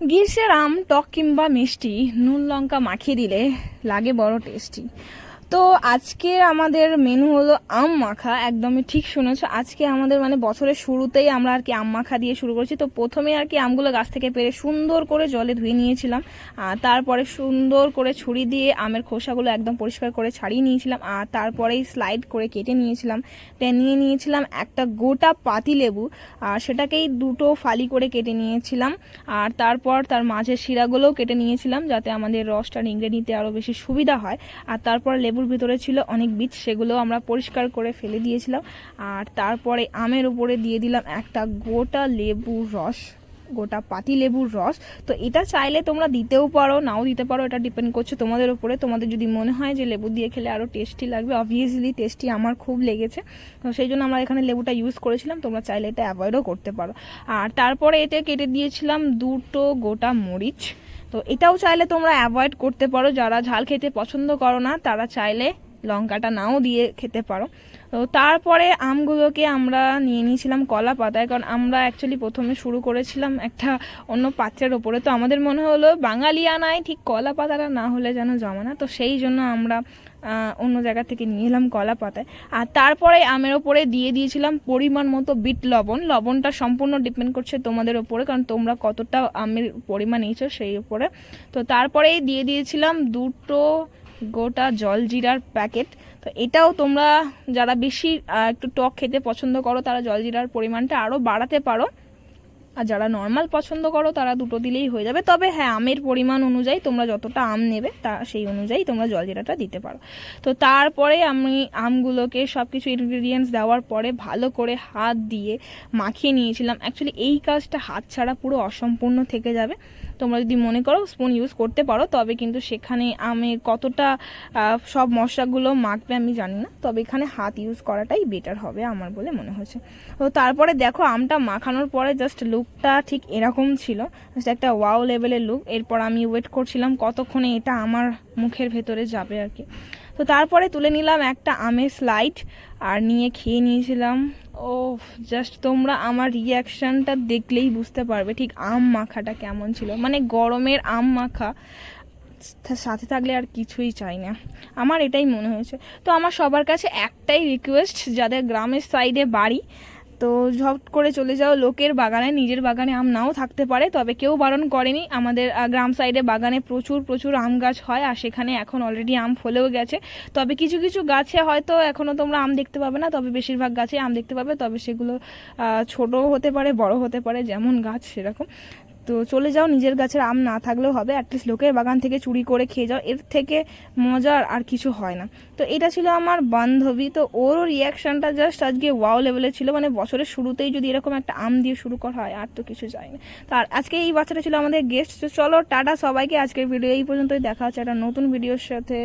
গ্রীষ্মের আম টক কিংবা মিষ্টি নুন লঙ্কা মাখিয়ে দিলে লাগে বড় টেস্টি তো আজকে আমাদের মেনু হলো আম মাখা, একদমই ঠিক শুনেছো। আজকে আমাদের মানে বছরের শুরুতেই আমরা আর কি আম মাখা দিয়ে শুরু করছি। তো প্রথমে আর কি আমগুলো গাছ থেকে পেরে সুন্দর করে জলে ধুয়ে নিয়েছিলাম। আর তারপরে সুন্দর করে ছুরি দিয়ে আমের খোসাগুলো একদম পরিষ্কার করে ছাড়িয়ে নিয়েছিলাম। আর তারপরেই স্লাইড করে কেটে নিয়েছিলাম। নিয়ে নিয়েছিলাম একটা গোটা পাতি লেবু। আর সেটাকেই দুটো ফালি করে কেটে নিয়েছিলাম। আর তারপর তার মাঝের শিরাগুলোও কেটে নিয়েছিলাম যাতে আমাদের রসটা নিংড়ে নিতে আরও বেশি সুবিধা হয়। আর তারপর লেবুর ভিতরে ছিল অনেক বীজ সেগুলো আমরা পরিষ্কার করে ফেলে দিয়েছিলাম। আর তারপরে আমের উপরে দিয়ে দিলাম একটা গোটা লেবুর রস, গোটা পাতি লেবুর রস। তো এটা চাইলে তোমরা দিতেও পারো, নাও দিতে পারো, এটা ডিপেন্ড করছে তোমাদের উপরে। তোমাদের যদি মনে হয় যে লেবু দিয়ে খেলে আরও টেস্টি লাগবে অবভিয়াসলি টেস্টি আমার খুব লেগেছে। তো সেই জন্য আমরা এখানে লেবুটা ইউজ করেছিলাম, তোমরা চাইলে এটা অ্যাভয়েডও করতে পারো। আর তারপরে এতে কেটে দিয়েছিলাম দুটো গোটা মরিচ। তো এটাও চাইলে তোমরা অ্যাভয়েড করতে পারো। যারা ঝাল খেতে পছন্দ করো না, তারা চাইলে লঙ্কাটা নাও দিয়ে খেতে পারো। তো তারপরে আমগুলোকে আমরা নিয়ে নিয়েছিলাম কলা পাতায়, কারণ আমরা অ্যাকচুয়ালি প্রথমে শুরু করেছিলাম একটা অন্য পাত্রের ওপরে। তো আমাদের মনে হলো বাঙালিয়ানায় ঠিক কলা পাতাটা না হলে যেন জমে না। তো সেই জন্য আমরা অন্য জায়গা থেকে নিয়ে এলাম কলা পাতায়। আর তারপরে আমের ওপরে দিয়ে দিয়েছিলাম পরিমাণ মতো বিট লবণ। লবণটা সম্পূর্ণ ডিপেন্ড করছে তোমাদের ওপরে, কারণ তোমরা কতটা আমের পরিমাণ নিয়েছো সেই উপরে তো তারপরেই দিয়ে দিয়েছিলাম দুটো গোটা জলজিরার প্যাকেট। তো এটাও তোমরা যারা বেশি একটু টক খেতে পছন্দ করো, তারা জল জিরার পরিমাণটা আরও বাড়াতে পারো। আর যারা নর্মাল পছন্দ করো, তারা দুটো দিলেই হয়ে যাবে। তবে হ্যাঁ আমের পরিমাণ অনুযায়ী তোমরা যতটা আম নেবে, তা সেই অনুযায়ী তোমরা জল জলজিরাটা দিতে পারো। তো তারপরে আমি আমগুলোকে সব কিছু ইনগ্রিডিয়েন্টস দেওয়ার পরে ভালো করে হাত দিয়ে মাখিয়ে নিয়েছিলাম। অ্যাকচুয়ালি এই কাজটা হাত ছাড়া পুরো অসম্পূর্ণ থেকে যাবে। তোমরা যদি মনে করো স্পুন ইউজ করতে পারো, তবে কিন্তু সেখানে আমের কতটা সব মশলাগুলো মাখবে আমি জানি না। তবে এখানে হাত ইউজ করাটাই বেটার হবে আমার বলে মনে হচ্ছে। তো তারপরে দেখো আমটা মাখানোর পরে জাস্ট লুকটা ঠিক এরকম ছিল একটা ওয়াও লেভেলের লুক এরপর আমি ওয়েট করছিলাম কতক্ষণে এটা আমার মুখের ভেতরে যাবে আর কি। তো তারপরে তুলে নিলাম একটা আমের স্লাইড আর নিয়ে খেয়ে নিয়েছিলাম। ও জাস্ট তোমরা আমার রিয়াকশানটা দেখলেই বুঝতে পারবে ঠিক আম মাখাটা কেমন ছিল। মানে গরমের আম মাখা সাথে থাকলে আর কিছুই চাই না। আমার এটাই মনে হয়েছে। তো আমার সবার কাছে একটাই রিকোয়েস্ট যাদের গ্রামের সাইডে বাড়ি তো ঝট করে চলে যাও লোকের বাগানে, নিজের বাগানে আম নাও থাকতে পারে, তবে কেউ বারণ করেনি। আমাদের গ্রাম সাইডে বাগানে প্রচুর প্রচুর আম গাছ হয়, আর সেখানে এখন অলরেডি আম ফলেও গেছে। তবে কিছু কিছু গাছে হয়তো এখনও তোমরা আম দেখতে পাবে না, তবে বেশিরভাগ গাছে আম দেখতে পাবে, তবে সেগুলো ছোট হতে পারে বড় হতে পারে, যেমন গাছ সেরকম। তো চলে যাও, নিজের গাছের আম না থাকলেও হবে অ্যাটলিস্ট লোকের বাগান থেকে চুরি করে খেয়ে যাও, এর থেকে মজার আর কিছু হয় না। তো এটা ছিল আমার বান্ধবী, তো ওরও রিয়াকশানটা জাস্ট আজকে ওয়াও লেভেলের ছিল মানে বছরের শুরুতেই যদি এরকম একটা আম দিয়ে শুরু করা হয়, আর তো কিছু যায় না তো আর আজকে এই বাচ্চাটা ছিল আমাদের গেস্ট তো চলো, টাটা সবাইকে, আজকের ভিডিও এই পর্যন্তই, দেখা হচ্ছে একটা নতুন ভিডিওর সাথে।